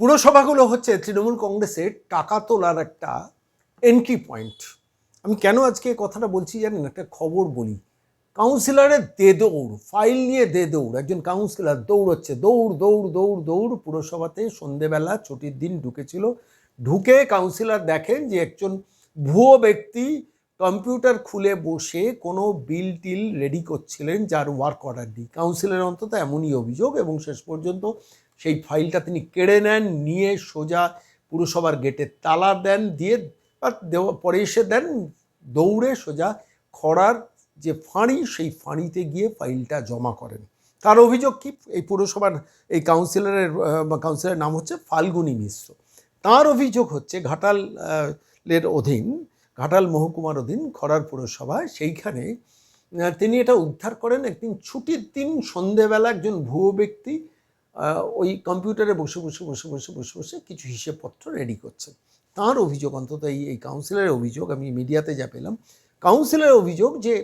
পুরসভাগুলো হচ্ছে তৃণমূল কংগ্রেসের টাকা তোলার একটা এন্ট্রি পয়েন্ট আমি কেন আজকে কথাটা বলছি জানেন? একটা খবর বলি। কাউন্সিলরের দে দৌড় ফাইল নিয়ে দে দৌড়। একজন কাউন্সিলর দৌড়চ্ছে, দৌড় দৌড় দৌড় দৌড়। পুরসভাতে সন্ধেবেলা ছুটির দিন ঢুকেছিল। ঢুকে কাউন্সিলর দেখেন যে একজন ভুয়ো ব্যক্তি কম্পিউটার খুলে বসে কোনো বিল টিল রেডি করছিলেন যার ওয়ার্ক অর্ডার নেই কাউন্সিলের অন্তত এমনই অভিযোগ এবং শেষ পর্যন্ত সেই ফাইলটা তিনি কেড়ে নেন, নিয়ে সোজা পুরসভার গেটে তালা দেন, দিয়ে পরে এসে দেন দৌড়ে সোজা খরার যে ফাঁড়ি, সেই ফাঁড়িতে গিয়ে ফাইলটা জমা করেন। তার অভিযোগ কি? এই পুরসভার, এই কাউন্সিলরের কাউন্সিলরের নাম হচ্ছে ফাল্গুনী মিশ্র। তার অভিযোগ হচ্ছে ঘাটাল এর অধীন, ঘাটাল মহকুমার অধীন খরার পুরসভা, সেইখানে তিনি এটা উদ্ধার করেন একদিন ছুটির দিন সন্ধেবেলা একজন ভুয়ো ব্যক্তি ওই কম্পিউটারে বসে বসে বসে বসে বসে বসে কিছু হিসেবপত্র রেডি করছেন তার অভিযোগ, অন্তত এই এই কাউন্সিলরের অভিযোগ, আমি মিডিয়াতে যা পেলাম কাউন্সিলের অভিযোগ যে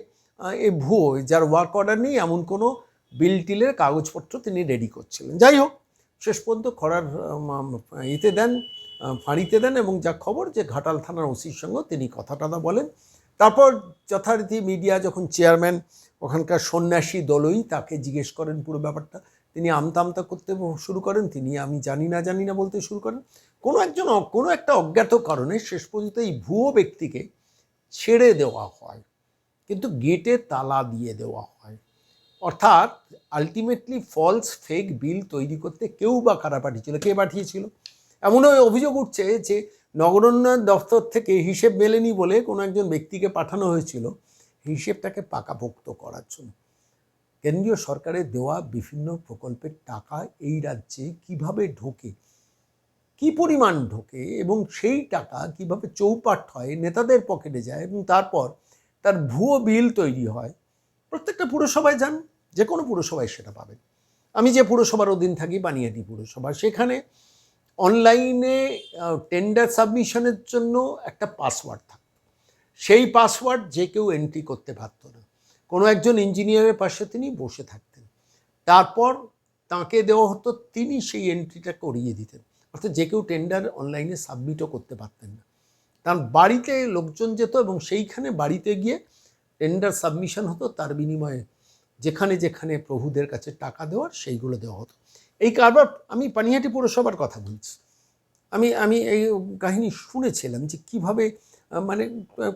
এ ভুয়ো, যার ওয়ার্ক অর্ডার নেই, এমন কোনো বিল টিলের কাগজপত্র তিনি রেডি করছিলেন। যাই হোক, শেষ পর্যন্ত খরার ইতে দেন ফাঁড়িতে দেন এবং যা খবর যে ঘাটাল থানার ওসির সঙ্গে তিনি কথা টথা বলেন। তারপর যথারীতি মিডিয়া যখন চেয়ারম্যান ওখানকার সন্ন্যাসী দলই তাকে জিজ্ঞেস করেন পুরো ব্যাপারটা তিনি আমতা আমতা করতে শুরু করেন, তিনি আমি জানি না জানি না বলতে শুরু করেন। কোনো একজন কোনো একটা অজ্ঞাত কারণে শেষ পর্যন্ত এই ভুয়ো ব্যক্তিকে ছেড়ে দেওয়া হয়, কিন্তু গেটে তালা দিয়ে দেওয়া হয়। অর্থাৎ আলটিমেটলি ফলস ফেক বিল তৈরি করতে কেউ বা কারা পাঠিয়েছিল, কে পাঠিয়েছিল? এমনও অভিযোগ উঠছে যে নগরোন্নয়ন দপ্তর থেকে হিসেব মেলেনি বলে কোনো একজন ব্যক্তিকে পাঠানো হয়েছিল, হিসেবটাকে পাকাভুক্ত করার জন্য। কেন্দ্রীয় সরকারের দেওয়া বিভিন্ন প্রকল্পের টাকা এই রাজ্যে কীভাবে ঢোকে, কি পরিমাণ ঢোকে এবং সেই টাকা কীভাবে চৌপাট হয়, নেতাদের পকেটে যায় এবং তারপর তার ভুয়ো বিল তৈরি হয়, প্রত্যেকটা পুরসভায় যান, যে কোনো পুরসভায় সেটা পাবেন। আমি যে পুরসভার অধীন থাকি বানিয়াটি পুরসভা, সেখানে অনলাইনে টেন্ডার সাবমিশনের জন্য একটা পাসওয়ার্ড থাকতো সেই পাসওয়ার্ড যে কেউ এন্ট্রি করতে পারত না কোনো একজন ইঞ্জিনিয়ারের পাশে তিনি বসে থাকতেন। তারপর তাকে দেওয়া হতো, তিনি সেই এন্ট্রিটা করিয়ে দিতেন। অর্থাৎ যে কেউ টেন্ডার অনলাইনে সাবমিটও করতে পারতেন না। কারণ বাড়িতে লোকজন যেত এবং সেইখানে বাড়িতে গিয়ে টেন্ডার সাবমিশন হতো। তার বিনিময়ে যেখানে যেখানে প্রভুদের কাছে টাকা দেওয়ার সেইগুলো দেওয়া হতো। এই কারবার, আমি পানিহাটি পৌরসভার কথা বলছি। আমি আমি এই কাহিনী শুনেছিলাম যে কীভাবে মানে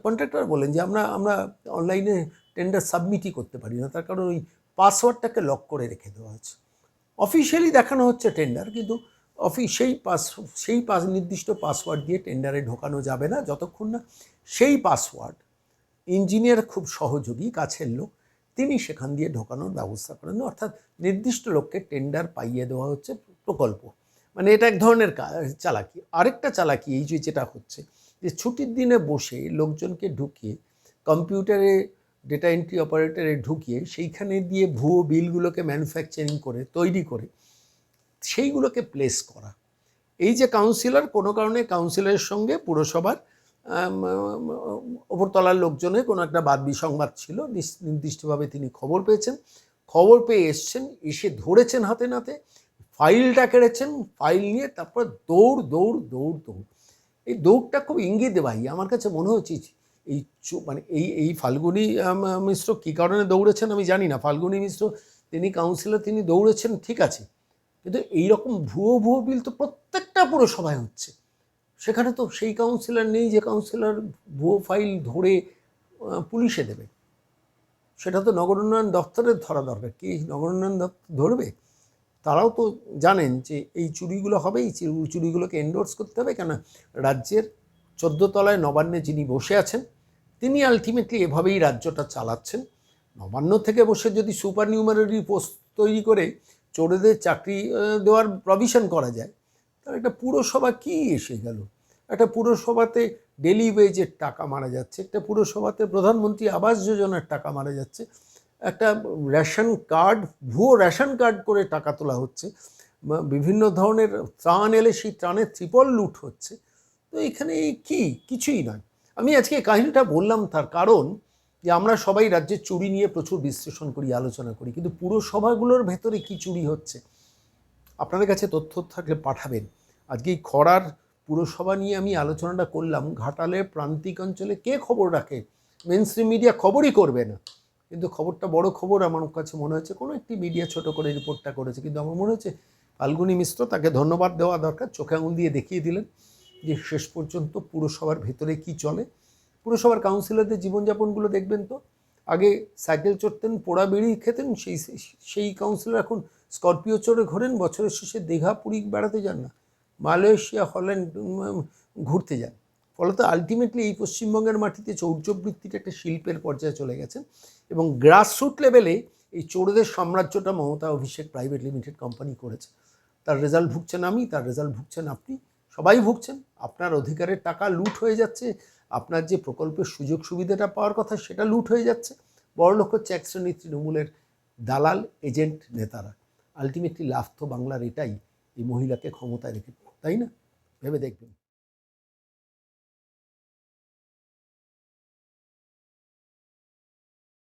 কন্ট্রাক্টর বলেন যে আমরা আমরা অনলাইনে টেন্ডার সাবমিটই করতে পারি না। তার কারণ ওই পাসওয়ার্ডটাকে লক করে রেখে দেওয়া আছে অফিসিয়ালি দেখানো হচ্ছে টেন্ডার কিন্তু অফিস সেই পাস সেই পাস নির্দিষ্ট পাসওয়ার্ড দিয়ে টেন্ডারে ঢোকানো যাবে না যতক্ষণ না সেই পাসওয়ার্ড ইঞ্জিনিয়ার খুব সহযোগী, কাছের লোক, তিনি সেখান দিয়ে ঢোকানোর ব্যবস্থা করেন। অর্থাৎ নির্দিষ্ট লোককে টেন্ডার পাইয়ে দেওয়া হচ্ছে প্রকল্প। মানে এটা এক ধরনের চালাকি। আরেকটা চালাকি এই যে যেটা হচ্ছে, যে ছুটির দিনে বসে লোকজনকে ঢুকিয়ে কম্পিউটারে ডেটা এন্ট্রি অপারেটরে ঢুকিয়ে সেইখানে দিয়ে ভুয়ো বিলগুলোকে ম্যানুফ্যাকচারিং করে, তৈরি করে, সেইগুলোকে প্লেস করা। এই যে কাউন্সিলর কোনো কারণে কাউন্সিলরের সঙ্গে পুরসভার ওপরতলার লোকজনের কোনো একটা বাদ বিসংবাদ ছিল নির্দিষ্টভাবে তিনি খবর পেয়েছেন। খবর পেয়ে এসছেন, এসে ধরেছেন হাতে নাতে ফাইলটা কেড়েছেন ফাইল নিয়ে তারপর দৌড় দৌড় দৌড় দৌড়। এই দৌড়টা খুব ইঙ্গিত ভাই আমার কাছে মনে হচ্ছে এই মানে এই এই ফাল্গুনী মিশ্র কী কারণে দৌড়েছেন আমি জানি না। ফাল্গুনী মিশ্র তিনি কাউন্সিলর তিনি দৌড়েছেন, ঠিক আছে। কিন্তু এইরকম ভুয়ো ভুয়ো বিল তো প্রত্যেকটা পুরসভায় হচ্ছে। সেখানে তো সেই কাউন্সিলর নেই যে কাউন্সিলর ভুয়ো ফাইল ধরে পুলিশে দেবে। সেটা তো নগর উন্নয়ন দপ্তরের ধরা দরকার। কি নগর উন্নয়ন দপ্তর ধরবে? তারাও তো জানেন যে এই চুরিগুলো হবে এই চুরিগুলোকে এন্ডোর্স করতে হবে কেন রাজ্যের চোদ্দ তলায় নবান্নে যিনি বসে আছেন, তিনি আলটিমেটলি এভাবেই রাজ্যটা চালাচ্ছেন। নবান্ন থেকে বসে যদি সুপার নিউমারি পোস্ট তৈরি করে চোরেদের চাকরি দেওয়ার প্রভিশন করা যায়, তাহলে একটা পুরসভা কি এসে গেল? একটা পুরসভাতে ডেলি ওয়েজের টাকা মারা যাচ্ছে, একটা পুরসভাতে প্রধানমন্ত্রী আবাস যোজনার টাকা মারা যাচ্ছে, একটা রেশন কার্ড, ভুয়ো রেশন কার্ড করে টাকা তোলা হচ্ছে বিভিন্ন ধরনের ত্রাণ এলে সেই ত্রাণের ত্রিপল লুট হচ্ছে। তো এখানে কি? কিছুই নয়। আমি আজকে কাহিনীটা বললাম তার কারণ যে আমরা সবাই রাজ্যের চুরি নিয়ে প্রচুর বিশ্লেষণ করি, আলোচনা করি, কিন্তু পুরসভাগুলোর ভেতরে কি চুরি হচ্ছে? আপনাদের কাছে তথ্য থাকলে পাঠাবেন। আজকে এই খরার পুরসভা নিয়ে আমি আলোচনাটা করলাম। ঘাটালের প্রান্তিক অঞ্চলে কে খবর রাখে? মেন স্ট্রিম মিডিয়া খবরই করবে না। কিন্তু খবরটা বড় খবর, আমার কাছে মনে হচ্ছে কোনো একটি মিডিয়া ছোট করে রিপোর্টটা করেছে। কিন্তু আমার মনে হচ্ছে, ফাল্গুনি মিশ্র তাকে ধন্যবাদ দেওয়া দরকার, চোখে আঙুল দিয়ে দেখিয়ে দিলেন। যে শেষ পর্যন্ত পুরসভার ভেতরে কি চলে? পুরসভার কাউন্সিলরদের জীবনযাপনগুলো দেখবেন তো? আগে সাইকেল চড়তেন, পোড়া বিড়ি খেতেন, সেই সেই কাউন্সিলর এখন স্করপিও চড়ে ঘোরেন, বছরের শেষে দীঘা, পুরী বেড়াতে যান না। মালয়েশিয়া, হল্যান্ড ঘুরতে যান। ফলত আলটিমেটলি এই পশ্চিমবঙ্গের মাটিতে চৌর্যবৃত্তিটা একটা শিল্পের পর্যায়ে চলে গেছেন এবং গ্রাসরুট লেভেলে এই চোরদের সাম্রাজ্যটা Mamata Abhishek private limited company করেছে। তার রেজাল্ট ভুগছেন আমি, তার রেজাল্ট ভুগছেন আপনি, সবাই ভুগছেন। আপনার অধিকারের টাকা লুট হয়ে যাচ্ছে, আপনার যে প্রকল্পের সুযোগ সুবিধাটা পাওয়ার কথা সেটা লুট হয়ে যাচ্ছে। বড়লোক হচ্ছে এক তৃণমূলের দালাল, এজেন্ট, নেতারা। আলটিমেটলি লাভ তো বাংলার এটাই, এই মহিলাকে ক্ষমতায় রেখে, তাই না? ভেবে দেখবেন।